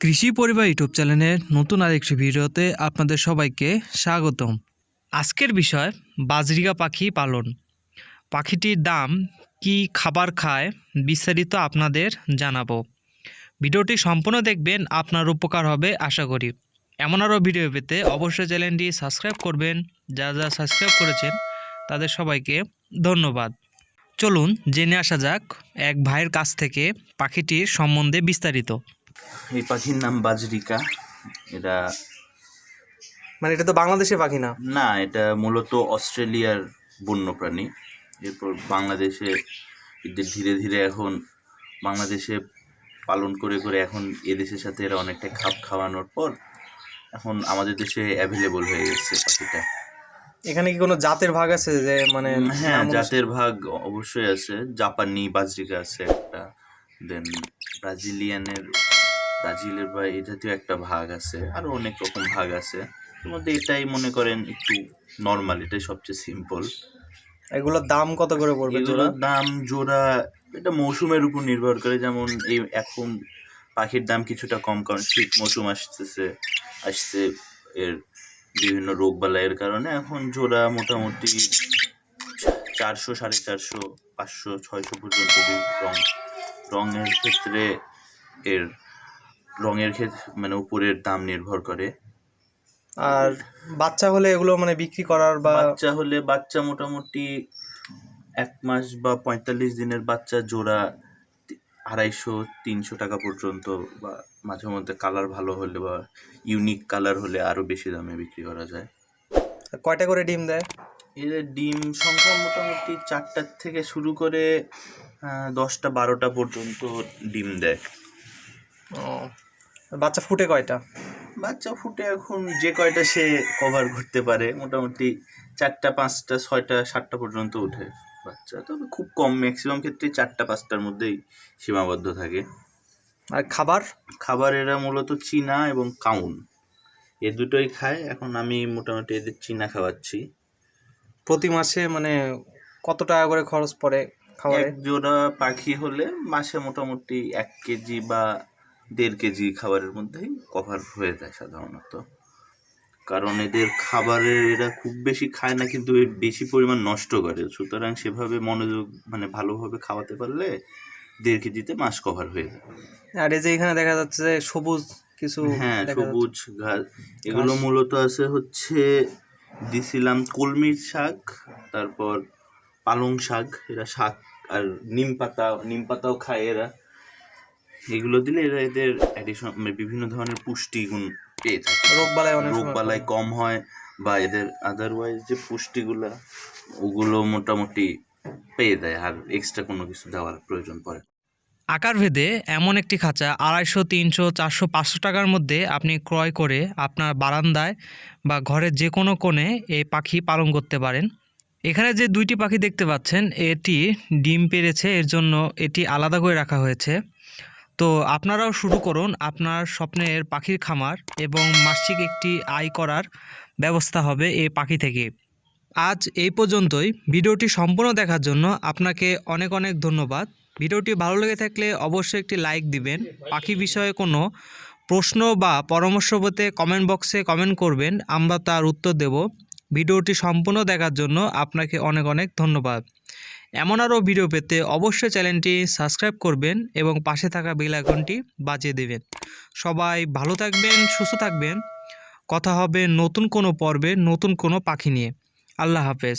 কৃষি পরিবার ইউটিউব চ্যানেলের নতুন আরেকটি ভিডিওতে আপনাদের সবাইকে স্বাগতম। আজকের বিষয়, বাজরিকা পাখি পালন। পাখিটির দাম কি খাবার খায় বিস্তারিত আপনাদের জানাব। ভিডিওটি সম্পূর্ণ দেখবেন, আপনার উপকার হবে আশা করি। এমন আরও ভিডিও পেতে অবশ্যই চ্যানেলটি সাবস্ক্রাইব করবেন। যারা যারা সাবস্ক্রাইব করেছেন, তাদের সবাইকে ধন্যবাদ। চলুন জেনে আসা যাক, এক ভাইয়ের কাছ থেকে পাখিটির সম্বন্ধে বিস্তারিত। এই পাখির নাম বাজরিকা। এরা মানে এটা তো বাংলাদেশের পাখি না? না এটা মূলত অস্ট্রেলিয়ার বন্যপ্রাণী। এরপর বাংলাদেশে এদের ধীরে ধীরে এখন বাংলাদেশে পালন করে করে এখন এদেশের সাথে এরা অনেকটা খাপ খাওয়ানোর পর এখন আমাদের দেশে অ্যাভেলেবল হয়ে গেছে পাখিটা। এখানে কি কোনো জাতের ভাগ আছে যে মানে হ্যাঁ জাতের ভাগ অবশ্যই আছে। জাপানি বাজরিকা আছে একটা দেন ব্রাজিলিয়ানের ব্রাজিলের বা এই জাতীয় একটা ভাগ আছে আরও অনেক রকম ভাগ আছে। এর মধ্যে এটাই মনে করেন একটু নর্মাল এটাই সবচেয়ে সিম্পল এগুলোর দাম কত করে পড়বে এগুলোর দাম জোড়া এটা মৌসুমের উপর নির্ভর করে। যেমন এই এখন পাখির দাম কিছুটা কম কারণ শীত মৌসুম আসতেছে আসছে এর বিভিন্ন রোগ বালাইয়ের কারণে। এখন জোড়া মোটামুটি চারশো সাড়ে চারশো পাঁচশো ছয়শো পর্যন্ত রং রঙের ক্ষেত্রে এর রঙের ক্ষেত্রে মানে উপরের দাম নির্ভর করে। আর বাচ্চা হলে এগুলো মানে বিক্রি করার বা বাচ্চা হলে বাচ্চা মোটামুটি এক মাস বা পঁয়তাল্লিশ দিনের বাচ্চা জোড়া আড়াইশো তিনশো টাকা পর্যন্ত বা মাঝে মধ্যে কালার ভালো হলে বা ইউনিক কালার হলে আরও বেশি দামে বিক্রি করা যায়। কয়টা করে ডিম দেয়? এদের ডিম সংখ্যা মোটামুটি চারটার থেকে শুরু করে দশটা বারোটা পর্যন্ত ডিম দেয়। ও বাচ্চা ফুটে কয়টা? বাচ্চা ফুটে এখন যে কয়টা সে কভার করতে পারে মোটামুটি চারটা পাঁচটা ছয়টা সাতটা পর্যন্ত উঠে বাচ্চা। তবে খুব কম ম্যাক্সিমাম ক্ষেত্রে চারটা পাঁচটার মধ্যেই সীমাবদ্ধ থাকে। আর খাবার? খাবার এরা মূলত চীনা এবং কাউন। এ দুটোই খায়। এখন আমি মোটামুটি এদের চীনা খাওয়াচ্ছি। প্রতি মাসে মানে কত টাকা করে খরচ পড়ে এক জোড়া পাখি হলে মাসে মোটামুটি এক কেজি বা দেড় কেজি খাবারের মধ্যেই কভার হয়ে যায় সাধারণত। কারণ এদের খাবারের এরা খুব বেশি খায় না কিন্তু বেশি পরিমাণ নষ্ট করে। সুতরাং সেভাবে মনোযোগ মানে ভালোভাবে খাওয়াতে পারলে দেড় কেজিতে মাস কভার হয়ে যায়। আর এই যে এখানে দেখা যাচ্ছে যে সবুজ কিছু হ্যাঁ সবুজ ঘাস। এগুলো মূলত আছে হচ্ছে দিছিলাম কলমির শাক তারপর পালং শাক। এরা শাক আর নিম পাতা নিম পাতাও খায় এরা। এগুলো দিলে এরা এদের অ্যাডিশন মানে বিভিন্ন ধরনের পুষ্টিগুণ পেয়ে থাকে। রোগ বালাই অনেক রোগ সময় কম হয় বা এদের আদারওয়াইজ যে পুষ্টিগুলা ওগুলো মোটামুটি পেয়ে দেয় আর এক্সট্রা কোনো কিছু দেওয়ার প্রয়োজন পড়ে। আকার ভেদে এমন একটি খাঁচা আড়াইশো তিনশো চারশো পাঁচশো টাকার মধ্যে আপনি ক্রয় করে আপনার বারান্দায় বা ঘরের যে কোনো কোণে এই পাখি পালন করতে পারেন। এখানে যে দুইটি পাখি দেখতে পাচ্ছেন এটি ডিম পেড়েছে এর জন্য এটি আলাদা করে রাখা হয়েছে। তো আপনারাও শুরু করুন আপনার স্বপ্নের পাখির খামার এবং মাসিক একটি আয় করার ব্যবস্থা হবে এই পাখি থেকে। আজ এই পর্যন্তই। ভিডিওটি সম্পূর্ণ দেখার জন্য আপনাকে অনেক অনেক ধন্যবাদ। ভিডিওটি ভালো লেগে থাকলে অবশ্যই একটি লাইক দিবেন। পাখি বিষয়ে কোনো প্রশ্ন বা পরামর্শ পেতে কমেন্ট বক্সে কমেন্ট করবেন, আমরা তার উত্তর দেব। ভিডিওটি সম্পূর্ণ দেখার জন্য আপনাকে অনেক অনেক ধন্যবাদ। এমন আরও ভিডিও পেতে অবশ্যই চ্যানেলটি সাবস্ক্রাইব করবেন এবং পাশে থাকা বেল আইকনটি বাজিয়ে দেবেন। সবাই ভালো থাকবেন, সুস্থ থাকবেন। কথা হবে নতুন কোনো পর্বে, নতুন কোনো পাখি নিয়ে। আল্লাহ হাফেজ।